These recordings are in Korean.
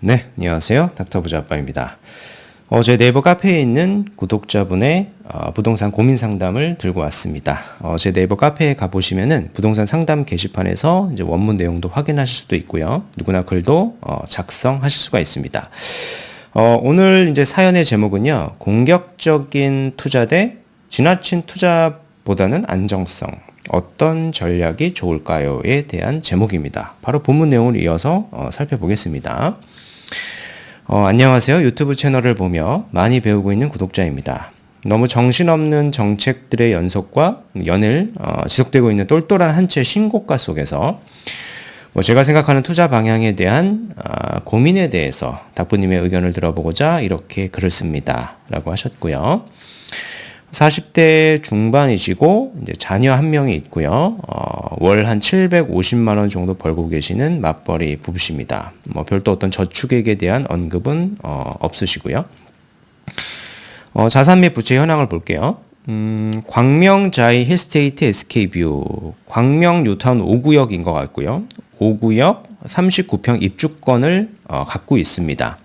네, 안녕하세요. 닥터 부자빠입니다. 어, 제 네이버 카페에 있는 구독자분의 어, 부동산 고민 상담을 들고 왔습니다. 어, 제 네이버 카페에 가보시면은 부동산 상담 게시판에서 이제 원문 내용도 확인하실 수도 있고요. 누구나 글도 어, 작성하실 수가 있습니다. 어, 오늘 이제 사연의 제목은요. 공격적인 투자 대 지나친 투자보다는 안정성. 어떤 전략이 좋을까요?에 대한 제목입니다. 바로 본문 내용을 이어서 어, 살펴보겠습니다. 어, 안녕하세요. 유튜브 채널을 보며 많이 배우고 있는 구독자입니다. 너무 정신없는 정책들의 연속과 연일 어, 지속되고 있는 똘똘한 한 채 신고가 속에서 뭐 제가 생각하는 투자 방향에 대한 어, 고민에 대해서 닥부님의 의견을 들어보고자 이렇게 글을 씁니다. 라고 하셨고요. 40대 중반이시고 이제 자녀 한 명이 있고요. 어, 월 한 750만 원 정도 벌고 계시는 맞벌이 부부십니다. 뭐 별도 어떤 저축액에 대한 언급은 어, 없으시고요. 어, 자산 및 부채 현황을 볼게요. 음, 광명 자이 힐스테이트 SK뷰, 광명 뉴타운 5구역인 것 같고요. 5구역 39평 입주권을 어, 갖고 있습니다.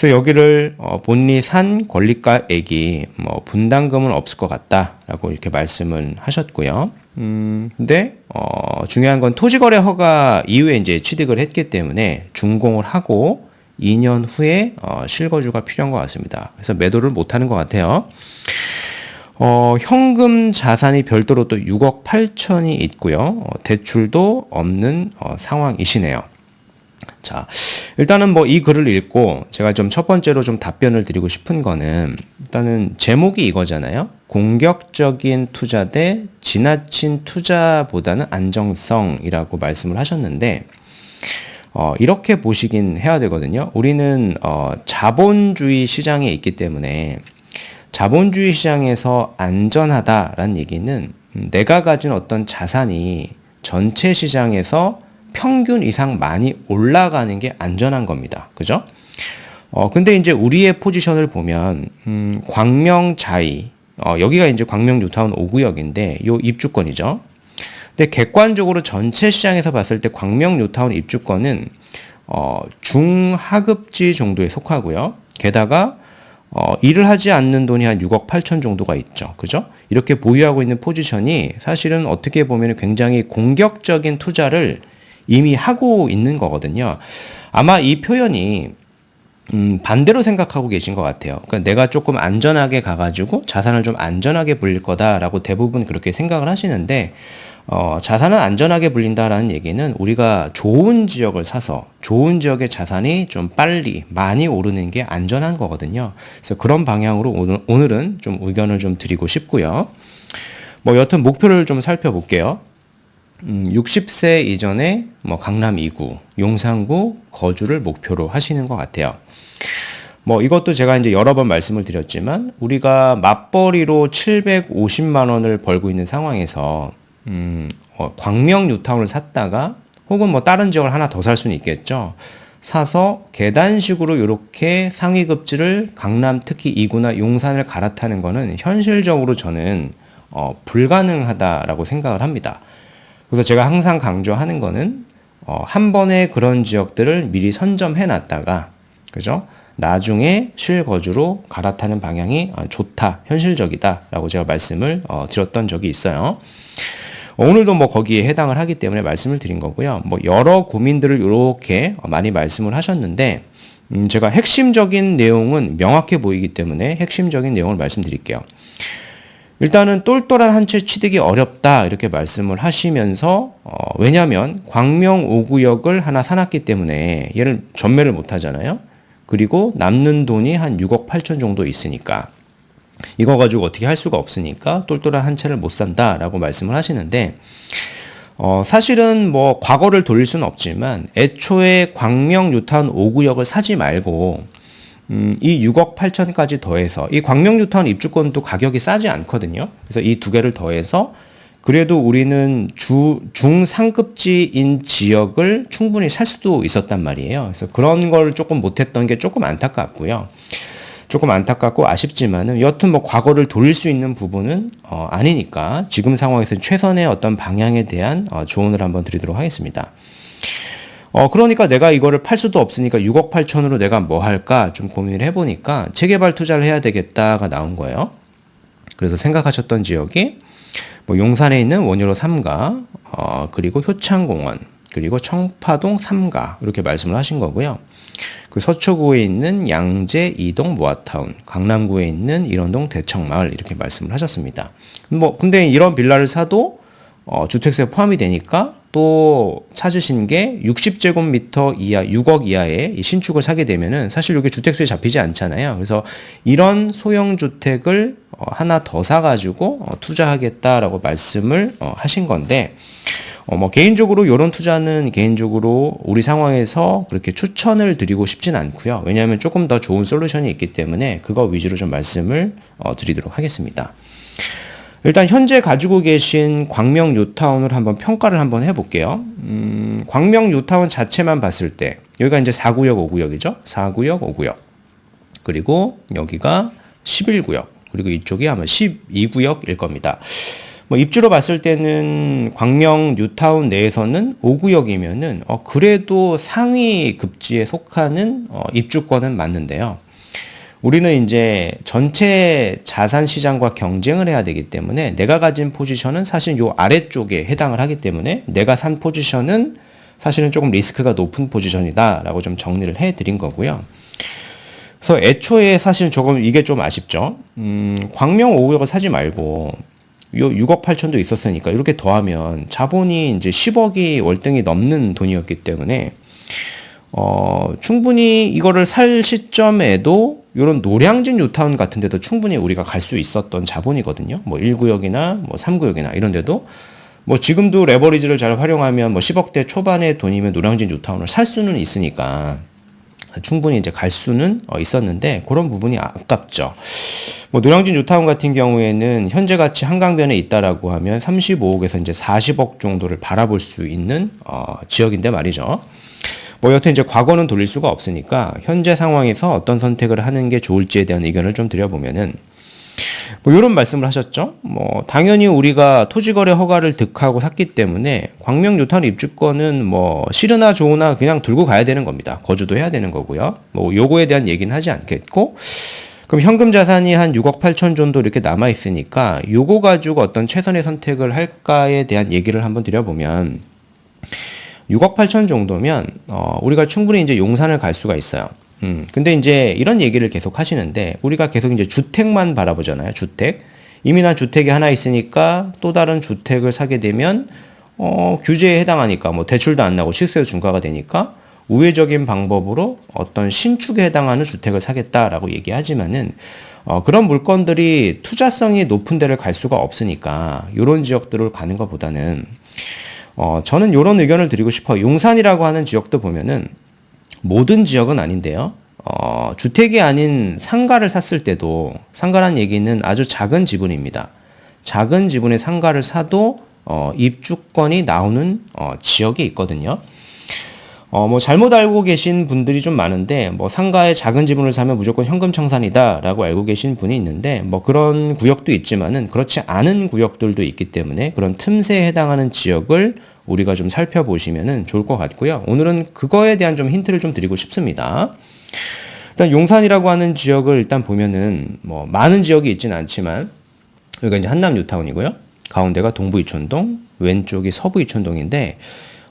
그래서 여기를 어, 본리 산 권리가액이 뭐 분담금은 없을 것 같다라고 이렇게 말씀을 하셨고요. 음, 근데 어, 중요한 건 토지거래 허가 이후에 이제 취득을 했기 때문에 준공을 하고 2년 후에 어, 실거주가 필요한 것 같습니다. 그래서 매도를 못 하는 것 같아요. 어, 현금 자산이 별도로 또 6억 8천이 있고요. 어, 대출도 없는 어, 상황이시네요. 자, 일단은 뭐 이 글을 읽고 제가 좀 첫 번째로 좀 답변을 드리고 싶은 거는 일단은 제목이 이거잖아요. 공격적인 투자 대 지나친 투자보다는 안정성이라고 말씀을 하셨는데 어, 이렇게 보시긴 해야 되거든요. 우리는 어, 자본주의 시장에 있기 때문에 자본주의 시장에서 안전하다라는 얘기는 내가 가진 어떤 자산이 전체 시장에서 평균 이상 많이 올라가는 게 안전한 겁니다. 그죠? 어, 근데 이제 우리의 포지션을 보면, 음, 광명 자이, 어, 여기가 이제 광명 뉴타운 5구역인데, 요 입주권이죠. 근데 객관적으로 전체 시장에서 봤을 때 광명 뉴타운 입주권은, 어, 중하급지 정도에 속하고요. 게다가, 어, 일을 하지 않는 돈이 한 6억 8천 정도가 있죠. 그죠? 이렇게 보유하고 있는 포지션이 사실은 어떻게 보면 굉장히 공격적인 투자를 이미 하고 있는 거거든요. 아마 이 표현이 음, 반대로 생각하고 계신 것 같아요. 그러니까 내가 조금 안전하게 가가지고 자산을 좀 안전하게 불릴 거다라고 대부분 그렇게 생각을 하시는데, 어, 자산은 안전하게 불린다라는 얘기는 우리가 좋은 지역을 사서 좋은 지역의 자산이 좀 빨리 많이 오르는 게 안전한 거거든요. 그래서 그런 방향으로 오늘, 오늘은 좀 의견을 좀 드리고 싶고요. 뭐 여튼 목표를 좀 살펴볼게요. 음, 60세 이전에 뭐 강남 2구, 용산구 거주를 목표로 하시는 것 같아요. 뭐 이것도 제가 이제 여러 번 말씀을 드렸지만 우리가 맞벌이로 750만 원을 벌고 있는 상황에서 음, 어, 광명 뉴타운을 샀다가 혹은 뭐 다른 지역을 하나 더 살 수는 있겠죠. 사서 계단식으로 이렇게 상위급지를 강남 특히 2구나 용산을 갈아타는 거는 현실적으로 저는 어, 불가능하다라고 생각을 합니다. 그래서 제가 항상 강조하는 거는 어, 한 번에 그런 지역들을 미리 선점해 놨다가 그죠? 나중에 실거주로 갈아타는 방향이 어, 좋다, 현실적이다라고 제가 말씀을 어, 드렸던 적이 있어요. 오늘도 뭐 거기에 해당을 하기 때문에 말씀을 드린 거고요. 뭐 여러 고민들을 이렇게 많이 말씀을 하셨는데 음 제가 핵심적인 내용은 명확해 보이기 때문에 핵심적인 내용을 말씀드릴게요. 일단은 똘똘한 한 채 취득이 어렵다 이렇게 말씀을 하시면서 어, 왜냐하면 광명 5구역을 하나 사놨기 때문에 얘를 전매를 못 하잖아요. 그리고 남는 돈이 한 6억 8천 정도 있으니까 이거 가지고 어떻게 할 수가 없으니까 똘똘한 한 채를 못 산다라고 말씀을 하시는데 어, 사실은 뭐 과거를 돌릴 수는 없지만 애초에 광명 뉴타운 5구역을 사지 말고 음, 이 6억 8천까지 더해서 이 광명뉴타운 입주권도 가격이 싸지 않거든요. 그래서 이 두 개를 더해서 그래도 우리는 주 중상급지인 지역을 충분히 살 수도 있었단 말이에요. 그래서 그런 걸 조금 못했던 게 조금 안타깝고요. 조금 안타깝고 아쉽지만은 여튼 뭐 과거를 돌릴 수 있는 부분은 어, 아니니까 지금 상황에서 최선의 어떤 방향에 대한 어, 조언을 한번 드리도록 하겠습니다. 어, 그러니까 내가 이거를 팔 수도 없으니까 6억 8천으로 내가 뭐 할까 좀 고민을 해보니까 재개발 투자를 해야 되겠다가 나온 거예요. 그래서 생각하셨던 지역이 뭐 용산에 있는 원효로 3가, 어, 그리고 효창공원, 그리고 청파동 3가 이렇게 말씀을 하신 거고요. 그 서초구에 있는 양재 이동 모아타운, 강남구에 있는 일원동 대청마을 이렇게 말씀을 하셨습니다. 뭐 근데 이런 빌라를 사도 어, 주택세 포함이 되니까 또 찾으신 게 60제곱미터 이하, 6억 이하의 신축을 사게 되면은 사실 이게 주택수에 잡히지 않잖아요. 그래서 이런 소형 주택을 어, 하나 더 사가지고 어, 투자하겠다라고 말씀을 어, 하신 건데, 어, 뭐 개인적으로 이런 투자는 개인적으로 우리 상황에서 그렇게 추천을 드리고 싶진 않고요. 왜냐하면 조금 더 좋은 솔루션이 있기 때문에 그거 위주로 좀 말씀을 어, 드리도록 하겠습니다. 일단 현재 가지고 계신 광명 뉴타운을 한번 평가를 한번 해볼게요. 음, 광명 뉴타운 자체만 봤을 때 여기가 이제 4구역, 5구역이죠. 4구역, 5구역. 그리고 여기가 11구역. 그리고 이쪽이 아마 12구역일 겁니다. 뭐 입주로 봤을 때는 광명 뉴타운 내에서는 5구역이면은 어 그래도 상위 급지에 속하는 어 입주권은 맞는데요. 우리는 이제 전체 자산 시장과 경쟁을 해야 되기 때문에 내가 가진 포지션은 사실 요 아래쪽에 해당을 하기 때문에 내가 산 포지션은 사실은 조금 리스크가 높은 포지션이다라고 좀 정리를 해 드린 거고요. 그래서 애초에 사실 조금 이게 좀 아쉽죠. 음, 광명 5구역을 사지 말고 요 6억 8천도 있었으니까 이렇게 더하면 자본이 이제 10억이 월등히 넘는 돈이었기 때문에 어, 충분히 이거를 살 시점에도 이런 노량진 뉴타운 같은 데도 충분히 우리가 갈 수 있었던 자본이거든요. 뭐 1구역이나 뭐 3구역이나 이런 데도 뭐 지금도 레버리지를 잘 활용하면 뭐 10억대 초반의 돈이면 노량진 뉴타운을 살 수는 있으니까 충분히 이제 갈 수는 어, 있었는데 그런 부분이 아깝죠. 뭐 노량진 뉴타운 같은 경우에는 현재 가치 한강변에 있다라고 하면 35억에서 이제 40억 정도를 바라볼 수 있는 어, 지역인데 말이죠. 뭐 여튼 이제 과거는 돌릴 수가 없으니까 현재 상황에서 어떤 선택을 하는 게 좋을지에 대한 의견을 좀 드려보면은 뭐 이런 말씀을 하셨죠. 뭐 당연히 우리가 토지거래 허가를 득하고 샀기 때문에 광명 뉴타운 입주권은 뭐 싫으나 좋으나 그냥 들고 가야 되는 겁니다. 거주도 해야 되는 거고요. 뭐 요거에 대한 얘기는 하지 않겠고 그럼 현금 자산이 한 6억 8천 정도 이렇게 남아 있으니까 요거 가지고 어떤 최선의 선택을 할까에 대한 얘기를 한번 드려보면 6억 8천 정도면 어, 우리가 충분히 이제 용산을 갈 수가 있어요. 음, 근데 이제 이런 얘기를 계속 하시는데 우리가 계속 이제 주택만 바라보잖아요. 주택. 이미 난 주택이 하나 있으니까 또 다른 주택을 사게 되면 어, 규제에 해당하니까 뭐 대출도 안 나고 실세 중과가 되니까 우회적인 방법으로 어떤 신축에 해당하는 주택을 사겠다라고 얘기하지만은 어, 그런 물건들이 투자성이 높은 데를 갈 수가 없으니까 이런 지역들을 가는 것보다는 어, 저는 이런 의견을 드리고 싶어요. 용산이라고 하는 지역도 보면은 모든 지역은 아닌데요. 어, 주택이 아닌 상가를 샀을 때도 상가란 얘기는 아주 작은 지분입니다. 작은 지분의 상가를 사도 어, 입주권이 나오는 어, 지역이 있거든요. 어, 뭐 잘못 알고 계신 분들이 좀 많은데 뭐 상가에 작은 지분을 사면 무조건 현금 청산이다라고 알고 계신 분이 있는데 뭐 그런 구역도 있지만은 그렇지 않은 구역들도 있기 때문에 그런 틈새에 해당하는 지역을 우리가 좀 살펴보시면은 좋을 것 같고요. 오늘은 그거에 대한 좀 힌트를 좀 드리고 싶습니다. 일단 용산이라고 하는 지역을 일단 보면은 뭐 많은 지역이 있지는 않지만 여기가 이제 한남 뉴타운이고요. 가운데가 동부 이촌동, 왼쪽이 서부 이촌동인데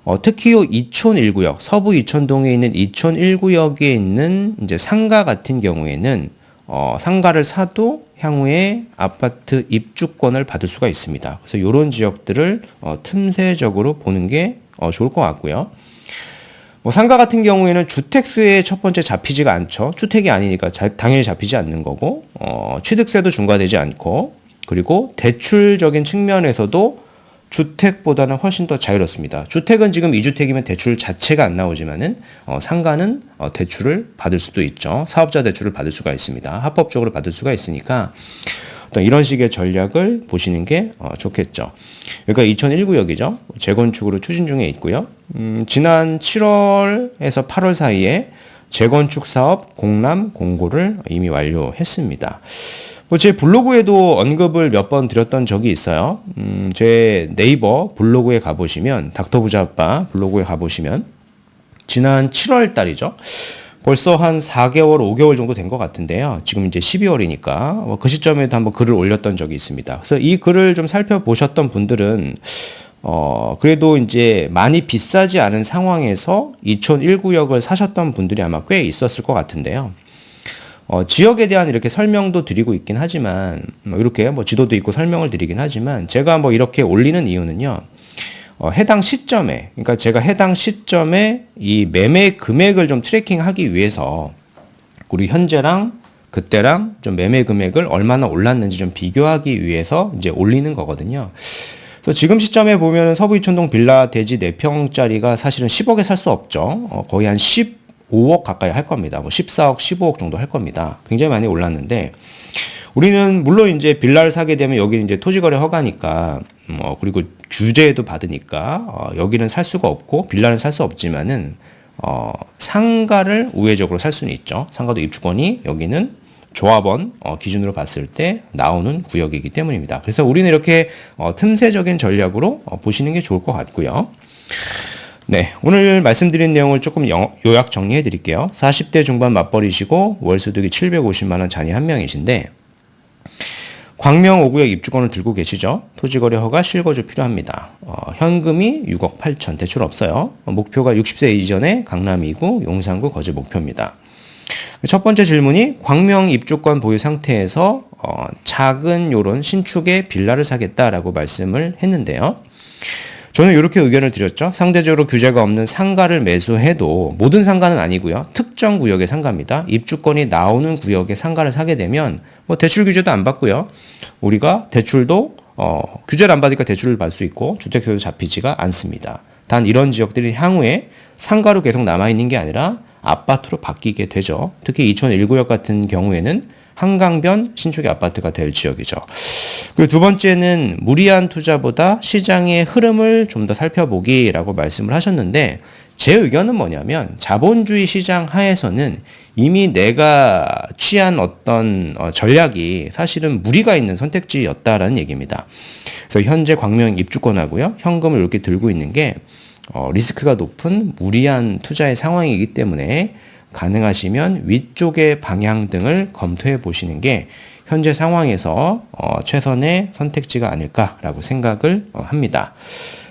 어, 특히 요 이촌 1구역, 서부 이촌동에 있는 이촌 1구역에 있는 이제 상가 같은 경우에는 어, 상가를 사도 향후에 아파트 입주권을 받을 수가 있습니다. 그래서 이런 지역들을 어, 틈새적으로 보는 게 어, 좋을 것 같고요. 뭐 상가 같은 경우에는 주택수에 첫 번째 잡히지가 않죠. 주택이 아니니까 자, 당연히 잡히지 않는 거고, 어, 취득세도 중과되지 않고, 그리고 대출적인 측면에서도 주택보다는 훨씬 더 자유롭습니다. 주택은 지금 2주택이면 대출 자체가 안 나오지만은 어, 상가는 어, 대출을 받을 수도 있죠. 사업자 대출을 받을 수가 있습니다. 합법적으로 받을 수가 있으니까 어떤 이런 식의 전략을 보시는 게 어, 좋겠죠. 여기가 2001구역이죠. 재건축으로 추진 중에 있고요. 음, 지난 7월에서 8월 사이에 재건축 사업 공람 공고를 이미 완료했습니다. 뭐제 블로그에도 언급을 몇 번 드렸던 적이 있어요. 음, 제 네이버 블로그에 가보시면 닥터 부자빠 블로그에 가보시면 지난 7월 달이죠. 벌써 한 4개월, 5개월 정도 된 것 같은데요. 지금 이제 12월이니까 그 시점에도 한번 글을 올렸던 적이 있습니다. 그래서 이 글을 좀 살펴보셨던 분들은 어, 그래도 이제 많이 비싸지 않은 상황에서 2촌 1구역을 사셨던 분들이 아마 꽤 있었을 것 같은데요. 어, 지역에 대한 이렇게 설명도 드리고 있긴 하지만, 뭐 이렇게 뭐 지도도 있고 설명을 드리긴 하지만, 제가 뭐 이렇게 올리는 이유는요, 어, 해당 시점에, 그러니까 제가 해당 시점에 이 매매 금액을 좀 트래킹 하기 위해서, 우리 현재랑 그때랑 좀 매매 금액을 얼마나 올랐는지 좀 비교하기 위해서 이제 올리는 거거든요. 그래서 지금 시점에 보면 서부 이촌동 빌라 대지 4평짜리가 사실은 10억에 살 수 없죠. 어, 거의 한 15억 가까이 할 겁니다. 뭐 14억, 15억 정도 할 겁니다. 굉장히 많이 올랐는데 우리는 물론 이제 빌라를 사게 되면 여기는 이제 토지거래 허가니까 뭐 그리고 규제도 받으니까 어, 여기는 살 수가 없고 빌라는 살 수 없지만은 어, 상가를 우회적으로 살 수는 있죠. 상가도 입주권이 여기는 조합원 어, 기준으로 봤을 때 나오는 구역이기 때문입니다. 그래서 우리는 이렇게 어, 틈새적인 전략으로 어, 보시는 게 좋을 것 같고요. 네, 오늘 말씀드린 내용을 조금 영, 요약 정리해 드릴게요. 40대 중반 맞벌이시고 월수득이 750만 원 자녀 한 명이신데 광명 5구역 입주권을 들고 계시죠? 토지거래 허가 실거주 필요합니다. 어, 현금이 6억 8천 대출 없어요. 어, 목표가 60세 이전에 강남 2구, 용산구 거주 목표입니다. 첫 번째 질문이 광명 입주권 보유 상태에서 어, 작은 요런 신축의 빌라를 사겠다라고 말씀을 했는데요. 저는 이렇게 의견을 드렸죠. 상대적으로 규제가 없는 상가를 매수해도 모든 상가는 아니고요. 특정 구역의 상가입니다. 입주권이 나오는 구역의 상가를 사게 되면 뭐 대출 규제도 안 받고요. 우리가 대출도 어, 규제를 안 받으니까 대출을 받을 수 있고 주택효도 잡히지가 않습니다. 단 이런 지역들이 향후에 상가로 계속 남아 있는 게 아니라 아파트로 바뀌게 되죠. 특히 2001구역 같은 경우에는 한강변 신축의 아파트가 될 지역이죠. 그리고 두 번째는 무리한 투자보다 시장의 흐름을 좀 더 살펴보기라고 말씀을 하셨는데 제 의견은 뭐냐면 자본주의 시장 하에서는 이미 내가 취한 어떤 어, 전략이 사실은 무리가 있는 선택지였다라는 얘기입니다. 그래서 현재 광명 입주권하고요. 현금을 이렇게 들고 있는 게 어, 리스크가 높은 무리한 투자의 상황이기 때문에 가능하시면 위쪽의 방향 등을 검토해 보시는 게 현재 상황에서 어, 최선의 선택지가 아닐까라고 생각을 어, 합니다.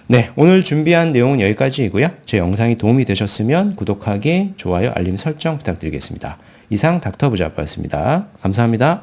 네, 오늘 준비한 내용은 여기까지이고요. 제 영상이 도움이 되셨으면 구독하기, 좋아요, 알림 설정 부탁드리겠습니다. 이상 닥터부자였습니다. 감사합니다.